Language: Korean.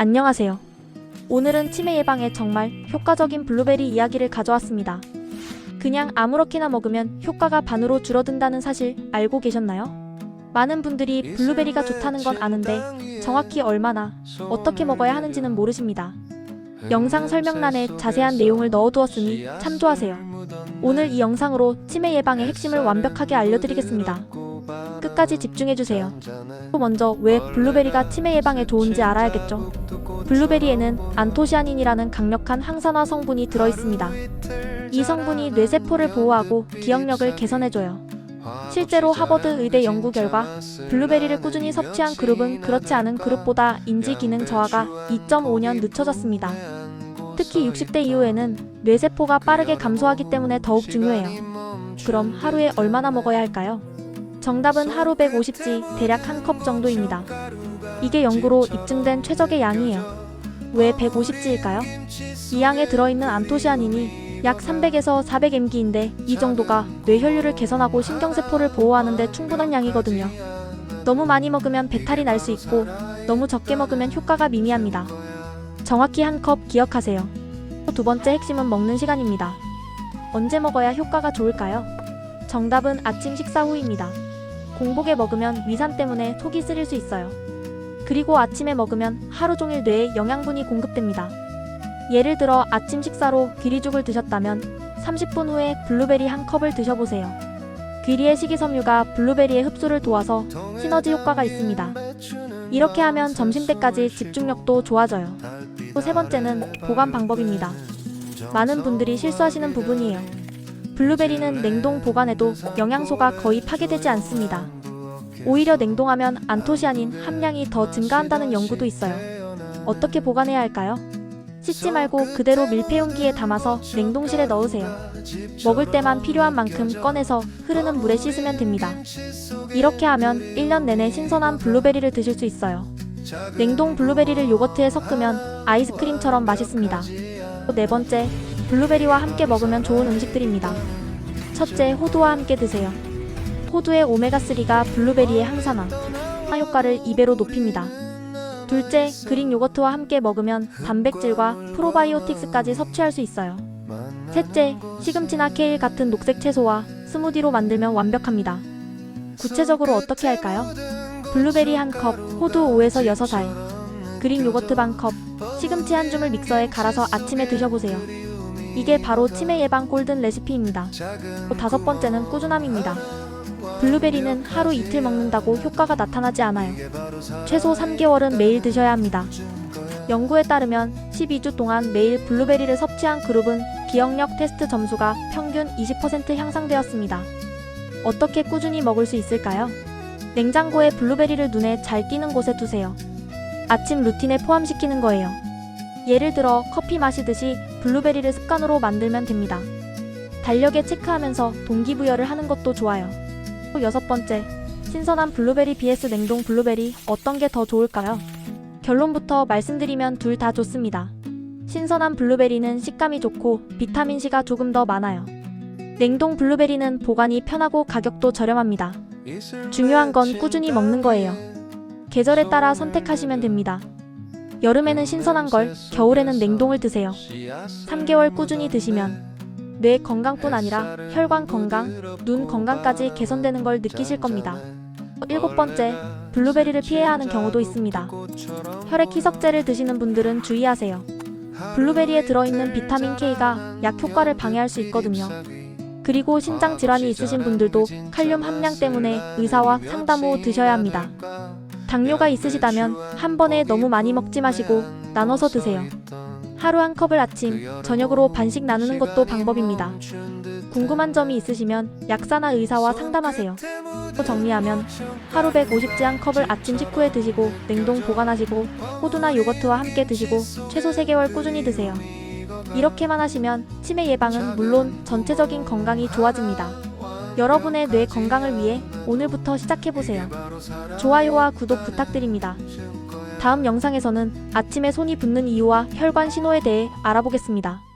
안녕하세요. 오늘은 치매 예방에 정말 효과적인 블루베리 이야기를 가져왔습니다. 그냥 아무렇게나 먹으면 효과가 반으로 줄어든다는 사실 알고 계셨나요? 많은 분들이 블루베리가 좋다는 건 아는데 정확히 얼마나 어떻게 먹어야 하는지는 모르십니다. 영상 설명란에 자세한 내용을 넣어두었으니 참조하세요. 오늘 이 영상으로 치매 예방의 핵심을 완벽하게 알려드리겠습니다. 끝까지 집중해주세요. 먼저 왜 블루베리가 치매 예방에 좋은지 알아야겠죠. 블루베리에는 안토시아닌이라는 강력한 항산화 성분이 들어있습니다. 이 성분이 뇌세포를 보호하고 기억력을 개선해줘요. 실제로 하버드 의대 연구 결과 블루베리를 꾸준히 섭취한 그룹은 그렇지 않은 그룹보다 인지 기능 저하가 2.5년 늦춰졌습니다. 특히 60대 이후에는 뇌세포가 빠르게 감소하기 때문에 더욱 중요해요. 그럼 하루에 얼마나 먹어야 할까요? 정답은 하루 150지 대략 한 컵 정도입니다. 이게 연구로 입증된 최적의 양이에요. 왜 150지일까요? 이 양에 들어있는 안토시아닌이 약 300에서 400mg인데 이 정도가 뇌혈류를 개선하고 신경세포를 보호하는데 충분한 양이거든요. 너무 많이 먹으면 배탈이 날 수 있고 너무 적게 먹으면 효과가 미미합니다. 정확히 한 컵 기억하세요. 두 번째 핵심은 먹는 시간입니다. 언제 먹어야 효과가 좋을까요? 정답은 아침 식사 후입니다. 공복에 먹으면 위산 때문에 속이 쓰릴 수 있어요. 그리고 아침에 먹으면 하루 종일 뇌에 영양분이 공급됩니다. 예를 들어 아침 식사로 귀리죽을 드셨다면 30분 후에 블루베리 한 컵을 드셔보세요. 귀리의 식이섬유가 블루베리의 흡수를 도와서 시너지 효과가 있습니다. 이렇게 하면 점심 때까지 집중력도 좋아져요. 또 세 번째는 보관 방법입니다. 많은 분들이 실수하시는 부분이에요. 블루베리는 냉동 보관해도 영양소가 거의 파괴되지 않습니다. 오히려 냉동하면 안토시아닌 함량이 더 증가한다는 연구도 있어요. 어떻게 보관해야 할까요? 씻지 말고 그대로 밀폐용기에 담아서 냉동실에 넣으세요. 먹을 때만 필요한 만큼 꺼내서 흐르는 물에 씻으면 됩니다. 이렇게 하면 1년 내내 신선한 블루베리를 드실 수 있어요. 냉동 블루베리를 요거트에 섞으면 아이스크림처럼 맛있습니다. 또네 번째, 블루베리와 함께 먹으면 좋은 음식들입니다. 첫째, 호두와 함께 드세요. 호두의 오메가3가 블루베리의 항산화 효과를 2배로 높입니다. 둘째, 그릭 요거트와 함께 먹으면 단백질과 프로바이오틱스까지 섭취할 수 있어요. 셋째, 시금치나 케일 같은 녹색 채소와 스무디로 만들면 완벽합니다. 구체적으로 어떻게 할까요? 블루베리 한 컵, 호두 5에서 6알, 그릭 요거트 반 컵, 시금치 한 줌을 믹서에 갈아서 아침에 드셔보세요. 이게 바로 치매 예방 골든 레시피입니다. 또 다섯 번째는 꾸준함입니다. 블루베리는 하루 이틀 먹는다고 효과가 나타나지 않아요. 최소 3개월은 매일 드셔야 합니다. 연구에 따르면 12주 동안 매일 블루베리를 섭취한 그룹은 기억력 테스트 점수가 평균 20% 향상되었습니다. 어떻게 꾸준히 먹을 수 있을까요? 냉장고에 블루베리를 눈에 잘 띄는 곳에 두세요. 아침 루틴에 포함시키는 거예요. 예를 들어 커피 마시듯이 블루베리를 습관으로 만들면 됩니다. 달력에 체크하면서 동기부여를 하는 것도 좋아요. 또 여섯 번째, 신선한 블루베리 vs 냉동 블루베리 어떤 게 더 좋을까요? 결론부터 말씀드리면 둘 다 좋습니다. 신선한 블루베리는 식감이 좋고 비타민C가 조금 더 많아요. 냉동 블루베리는 보관이 편하고 가격도 저렴합니다. 중요한 건 꾸준히 먹는 거예요. 계절에 따라 선택하시면 됩니다. 여름에는 신선한 걸, 겨울에는 냉동을 드세요. 3개월 꾸준히 드시면 뇌 건강뿐 아니라 혈관 건강, 눈 건강까지 개선되는 걸 느끼실 겁니다. 일곱 번째, 블루베리를 피해야 하는 경우도 있습니다. 혈액 희석제를 드시는 분들은 주의하세요. 블루베리에 들어있는 비타민 K가 약 효과를 방해할 수 있거든요. 그리고 신장 질환이 있으신 분들도 칼륨 함량 때문에 의사와 상담 후 드셔야 합니다. 당뇨가 있으시다면 한 번에 너무 많이 먹지 마시고 나눠서 드세요. 하루 한 컵을 아침, 저녁으로 반씩 나누는 것도 방법입니다. 궁금한 점이 있으시면 약사나 의사와 상담하세요. 또 정리하면 하루 150지 한 컵을 아침 식후에 드시고 냉동 보관하시고 호두나 요거트와 함께 드시고 최소 3개월 꾸준히 드세요. 이렇게만 하시면 치매 예방은 물론 전체적인 건강이 좋아집니다. 여러분의 뇌 건강을 위해 오늘부터 시작해보세요. 좋아요와 구독 부탁드립니다. 다음 영상에서는 아침에 손이 붓는 이유와 혈관 신호에 대해 알아보겠습니다.